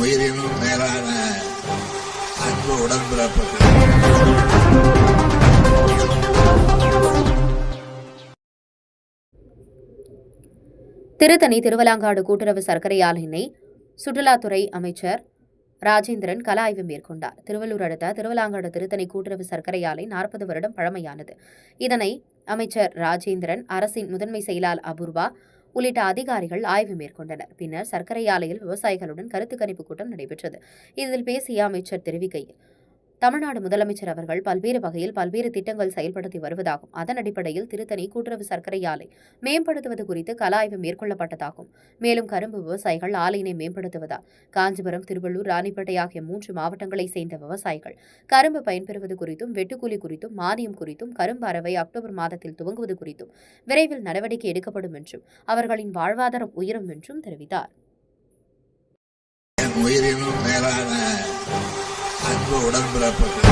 உயிரினும் மேலான அன்பு உடன்பிறப்புகள். திருத்தணி திருவலாங்காடு கூட்டுறவு சர்க்கரை ஆலையினை சுற்றுலாத்துறை அமைச்சர் ராஜேந்திரன் கல ஆய்வு மேற்கொண்டார். திருவள்ளூர் அடுத்த திருவலாங்காடு திருத்தணி கூட்டுறவு சர்க்கரை ஆலை நாற்பது வருடம் பழமையானது. இதனை அமைச்சர் ராஜேந்திரன் அரசின் முதன்மை செயலாளர் அபூர்வா உள்ளிட்ட அதிகாரிகள் ஆய்வு மேற்கொண்டனர். பின்னர் சர்க்கரை ஆலையில் விவசாயிகளுடன் கருத்து கணிப்பு கூட்டம் நடைபெற்றது. இதில் பேசிய அமைச்சர் தெரிவிக்கையில் தமிழ்நாடு முதலமைச்சர் அவர்கள் பல்வேறு வகையில் பல்வேறு திட்டங்கள் செயல்படுத்தி வருவதாகும். அதன் அடிப்படையில் திருத்தணி கூட்டுறவு சர்க்கரை ஆலை மேம்படுத்துவது குறித்து கல ஆய்வு மேற்கொள்ளப்பட்டதாகும். மேலும் கரும்பு விவசாயிகள் ஆலையினை மேம்படுத்துவதால் காஞ்சிபுரம் திருவள்ளூர் ராணிப்பேட்டை ஆகிய மூன்று மாவட்டங்களைச் சேர்ந்த விவசாயிகள் கரும்பு பயன்பெறுவது குறித்தும் வெட்டுக்கூலி குறித்தும் மானியம் குறித்தும் கரும்பு அறவை அக்டோபர் மாதத்தில் துவங்குவது குறித்தும் விரைவில் நடவடிக்கை எடுக்கப்படும் என்றும் அவர்களின் வாழ்வாதாரம் உயரும் என்றும் தெரிவித்தார். உயிரினும் மேலான உடன்பிறப்புகள்